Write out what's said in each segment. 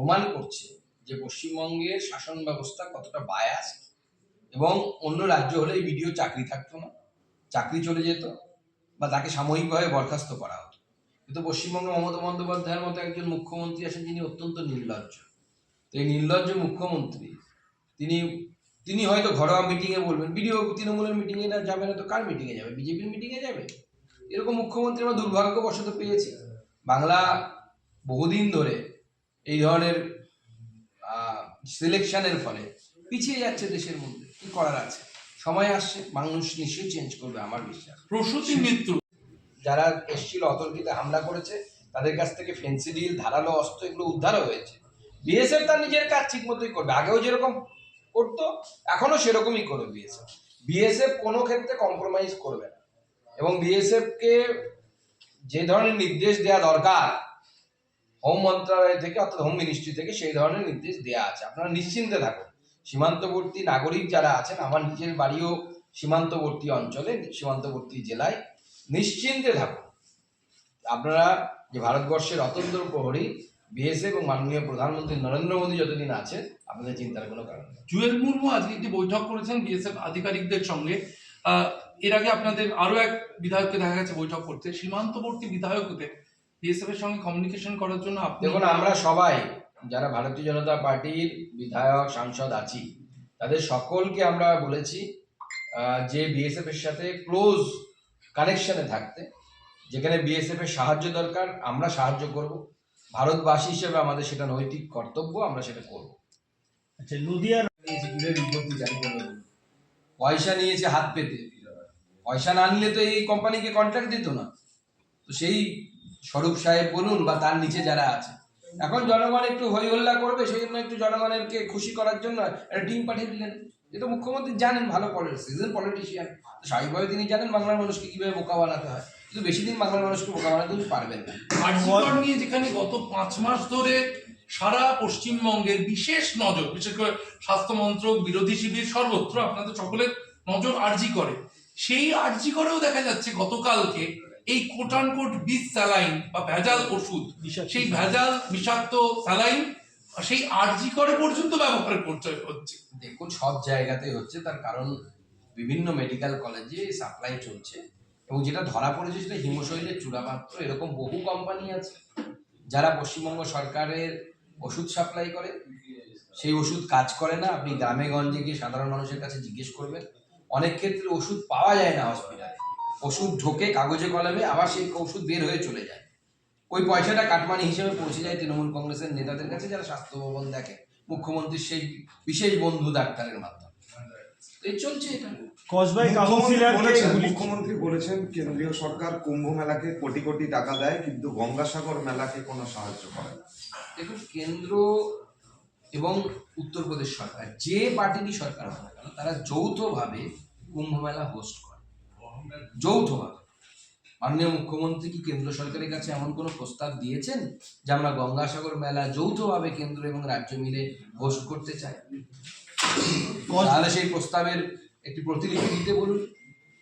প্রমাণ করছে যে পশ্চিমবঙ্গের শাসন ব্যবস্থা কতটা বায়াস এবং অন্য রাজ্য হলে এই ভিডিও চাকরি থাকতো না, চাকরি চলে যেত বা তাকে সাময়িকভাবে বরখাস্ত করা হতো। কিন্তু পশ্চিমবঙ্গে মমতা বন্দ্যোপাধ্যায়ের মতো একজন মুখ্যমন্ত্রী আছেন যিনি অত্যন্ত নির্লজ্জ। তো এই নির্লজ্জ মুখ্যমন্ত্রী, তিনি তিনি হয়তো ঘরোয়া মিটিংয়ে বলবেন বিডিও তৃণমূলের মিটিংয়ে না যাবে না তো কার মিটিংয়ে যাবে? বিজেপির মিটিংয়ে যাবে? এরকম মুখ্যমন্ত্রী আমরা দুর্ভাগ্যবশত পেয়েছি। বাংলা বহুদিন ধরে এই ধরনের সিলেকশনের ফলে পিছিয়ে যাচ্ছে দেশের মধ্যে। কি করার আছে? সময় আসছে মানুষ নিশ্চয়ই চেঞ্জ করবে আমার বিশ্বাস। প্রসূতি মৃত্যু যারা এসছিল অতর্কিতে হামলা করেছে তাদের কাছ থেকে ফেন্সিডিল ধারালো অস্ত্র এগুলো উদ্ধারও হয়েছে। বিএসএফ তার নিজের কাজ ঠিক মতোই করবে। আগেও যেরকম করতো এখনও সেরকমই করবে বিএসএফ বিএসএফ কোনো ক্ষেত্রে কম্প্রোমাইজ করবে না। এবং বিএসএফ কে যে ধরনের নির্দেশ দেওয়া দরকার হোম মন্ত্রণালয় থেকে অর্থাৎ হোম মিনিস্ট্রি থেকে সেই ধরনের নির্দেশ দেওয়া আছে। আপনারা নিশ্চিন্তে থাকুন। সীমান্তবর্তী নাগরিক যারা আছেন, আমার নিজের বাড়িও সীমান্তবর্তী অঞ্চলে, সীমান্তবর্তী জেলায়, নিশ্চিন্তে থাকুন। আপনারা যে ভারতবর্ষের অতন্ত্র প্রহরী বিএসএফ এবং মাননীয় প্রধানমন্ত্রী নরেন্দ্র মোদী যতদিন আছেন, আপনাদের চিন্তার কোনো কারণ নেই। জুয়েল মুর্মু আজকে একটি বৈঠক করেছেন বিএসএফ আধিকারিকদের সঙ্গে। এর আগে আপনাদের আরও এক বিধায়ককে দেখা গেছে বৈঠক করতে। সীমান্তবর্তী বিধায়কদের বিএসএফ এর সঙ্গে কমিউনিকেশন করার জন্য আপনি দেখুন আমরা সবাই যারা ভারতীয় জনতা পার্টির বিধায়ক সাংসদ আছি তাদের সকলকে আমরা বলেছি যে বিএসএফ এর সাথে ক্লোজ কানেকশনে থাকতে যেখানে বিএসএফ এর সাহায্য দরকার আমরা সাহায্য করব। ভারতবাসী হিসেবে আমাদের সেটা নৈতিক কর্তব্য আমরা সেটা করব। আচ্ছা নদিয়ার বিজ্ঞপ্তি জারি পয়সা নিয়েছে হাত পেতে। পয়সা না নিলে তো এই কোম্পানিকে কন্ট্রাক্ট দিত না। তো সেই স্বরূপ সাহেব বলুন বা তার নিচে যারা আছে। এখন জনগণ একটু হই হল্লা করবে সেই জন্য একটু জনগণেরকে খুশি করার জন্য একটা টিম পাঠিয়ে দিলেন। এটা মুখ্যমন্ত্রী জানেন ভালো সিজন পলিটিশিয়ান। স্বাভাবিকভাবে তিনি জানেন বাংলার মানুষকে কীভাবে বোকা বানাতে হয়। কিন্তু বেশি দিন বাংলার মানুষকে বোকা বানাতে উনি পারবেন না। নিয়ে যেখানে গত পাঁচ মাস ধরে সারা পশ্চিমবঙ্গের বিশেষ নজর, বিশেষ করে স্বাস্থ্য মন্ত্রক, বিরোধী শিবির, সর্বত্র আপনাদের সকলের নজর আর্জি করে। সেই আর্জি করেও দেখা যাচ্ছে গতকালকে এই কোটান কোট বিষ স্যালাইন বা ভেজাল ওষুধ সেই ভেজাল বিষাক্ত স্যালাইন সেই আর্জি করে পর্যন্ত ব্যবহার করতে হচ্ছে। দেখুন সব জায়গাতেই হচ্ছে তার কারণ বিভিন্ন মেডিকেল কলেজে সাপ্লাই চলছে এবং যেটা ধরা পড়েছে সেটা হিমশৈলের চূড়ামাত্র এরকম বহু কোম্পানি আছে যারা পশ্চিমবঙ্গ সরকারের ওষুধ সাপ্লাই করে। সেই ওষুধ কাজ করে না আপনি গ্রামে গঞ্জে গিয়ে সাধারণ মানুষের কাছে জিজ্ঞেস করবেন। অনেক ক্ষেত্রে ওষুধ পাওয়া যায় না হসপিটালে ওষুধ ঢোকে কাগজে কলমে আবার সেই ওষুধ বের হয়ে চলে যায়। ওই পয়সাটা কাটমানি হিসেবে পৌঁছে যায় তৃণমূল কংগ্রেসের নেতাদের কাছে যারা স্বাস্থ্য ভবন দেখে। মুখ্যমন্ত্রীর সেই বিশেষ বন্ধু ডাক্তারের মাধ্যমে। তো এই চলছে এটা। মুখ্যমন্ত্রী বলেছেন গুলি মুখ্যমন্ত্রী বলেছেন কেন্দ্রীয় সরকার কুম্ভ মেলাকে কোটি কোটি টাকা দেয় কিন্তু গঙ্গাসাগর মেলাকে কোনো সাহায্য করে দেখুন কেন্দ্র এবং উত্তরপ্রদেশ সরকার যে পার্টিরই সরকার হোক না কেন তারা যৌথভাবে কুম্ভ মেলা হোস্ট করে। যৌথভাবে মাননীয় মুখ্যমন্ত্রী কি কেন্দ্র সরকারের কাছে এমন কোনো প্রস্তাব দিয়েছেন যে আমরা গঙ্গাসাগর মেলা যৌথভাবে কেন্দ্র এবং রাজ্য মিলে হোস্ট করতে চাই? তাহলে সেই প্রস্তাবের একটি প্রতিলিপি দিতে বলুন।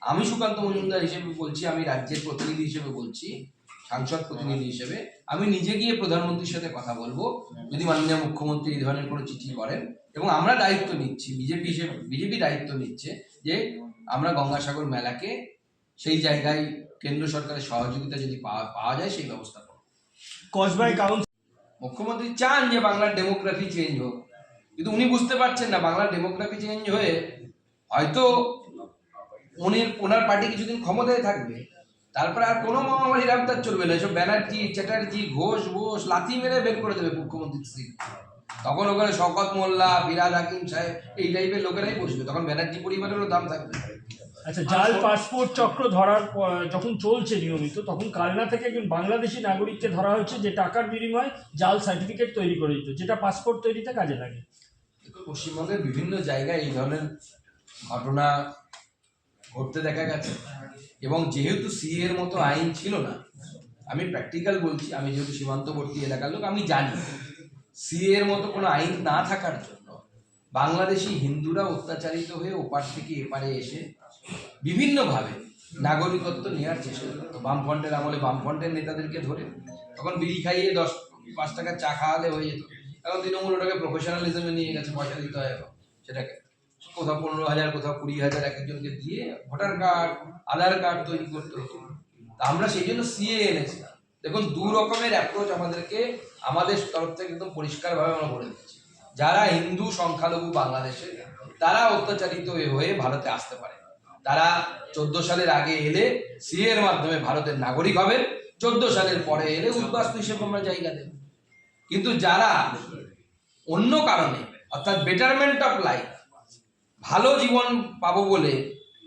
আমি সুকান্ত মজুমদার হিসেবে বলছি, আমি রাজ্যের প্রতিনিধি হিসেবে বলছি, সাংসদ প্রতিনিধি হিসেবে। আমি নিজে গিয়ে প্রধানমন্ত্রীর সাথে কথা বলব, যদি মাননীয় মুখ্যমন্ত্রী এই ধরনের কোনো চিঠি করেন। এবং আমরা দায়িত্ব নিচ্ছি, বিজেপি হিসেবে, বিজেপি দায়িত্ব নিচ্ছে যে আমরা গঙ্গাসাগর মেলাকে সেই জায়গায় কেন্দ্র সরকারের সহযোগিতা যদি পাওয়া যায় সেই ব্যবস্থা করব। কসবাই কাউন্সিল। মুখ্যমন্ত্রী চান যে বাংলার ডেমোগ্রাফি চেঞ্জ হোক কিন্তু উনি বুঝতে পারছেন না বাংলার ডেমোগ্রাফি চেঞ্জ হয়ে হয়তো উনি ওনার পার্টি কিছুদিন ক্ষমতায় থাকবে তারপরে আর কোনো মহামারী রাবতার চলবে না। এসব ব্যানার্জি চ্যাটার্জি ঘোষ ঘোষ লাথি মেরে বের করে দেবে মুখ্যমন্ত্রী সিট তখন ওখানে শকত মোল্লা বিরাজ হাকিম সাহেব এই টাইপের লোকেরাই বসবে। তখন ব্যানার্জি পরিবারেরও দাম থাকবে। আচ্ছা জাল পাসপোর্ট চক্র ধরার পর- যখন চলছে নিয়মিত তখন কালনা থেকে একজন বাংলাদেশি নাগরিককে ধরা হয়েছে যে টাকার বিনিময়ে জাল সার্টিফিকেট তৈরি করে দিত যেটা পাসপোর্ট তৈরিতে কাজে লাগে। পশ্চিমবঙ্গের বিভিন্ন জায়গায় এই ধরনের ঘটনা ঘটতে দেখা গেছে। এবং যেহেতু সি এর মতো আইন ছিল না আমি প্র্যাকটিক্যাল বলছি আমি যেহেতু সীমান্তবর্তী এলাকার লোক আমি জানি সি এর মতো কোনো আইন না থাকার জন্য বাংলাদেশি হিন্দুরা অত্যাচারিত হয়ে ওপার থেকে এপারে এসে বিভিন্নভাবে নাগরিকত্ব নেওয়ার চেষ্টা করতো বামফ্রন্টের আমলে বামফ্রন্টের নেতাদেরকে ধরে তখন বিড়ি খাইয়ে দশ, পাঁচ টাকা চা খাওয়ালে হয়ে যেত। এখন তৃণমূল ওটাকে প্রফেশনালিজমে নিয়ে গেছে, পয়সা দিতে হয় এখন সেটাকে। কোথাও পনেরো হাজার, কোথাও কুড়ি হাজার এক একজনকে দিয়ে ভোটার কার্ড, আধার কার্ড তৈরি করতে হতো। আমরা সেই জন্য সিএ এনেছিলাম। দেখুন, দু রকমের অ্যাপ্রোচ আমাদেরকে, আমাদের তরফ থেকে একদম পরিষ্কারভাবে আমরা বলে দিচ্ছি। যারা হিন্দু, সংখ্যালঘু বাংলাদেশে তারা অত্যাচারিত হয়ে ভারতে আসতে পারে। তারা চোদ্দ সালের আগে এলে সিএ এর মাধ্যমে ভারতের নাগরিক হবে চোদ্দ সালের পরে এলে উদ্বাস্তু হিসেবে আমরা জায়গা দেব। কিন্তু যারা অন্য কারণে, অর্থাৎ বেটারমেন্ট অফ লাইফ ভালো জীবন পাবো বলে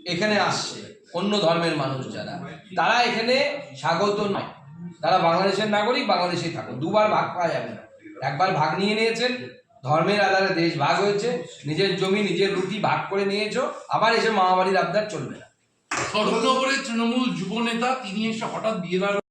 এখানে আসছে অন্য ধর্মের মানুষ যারা, তারা এখানে স্বাগত নয়। তারা বাংলাদেশের নাগরিক, বাংলাদেশেই থাকুন। দুবার ভাগ পাওয়া যাবে না। একবার ভাগ নিয়ে নিয়েছেন ধর্মের আধারে দেশ ভাগ হয়েছে, নিজের জমি, নিজের রুটি ভাগ করে নিয়েছো, আবার এসে মামাবাড়ির আবদার চলবে না। তৃণমূল যুব নেতা, তিনি এসে হঠাৎ বিএলআর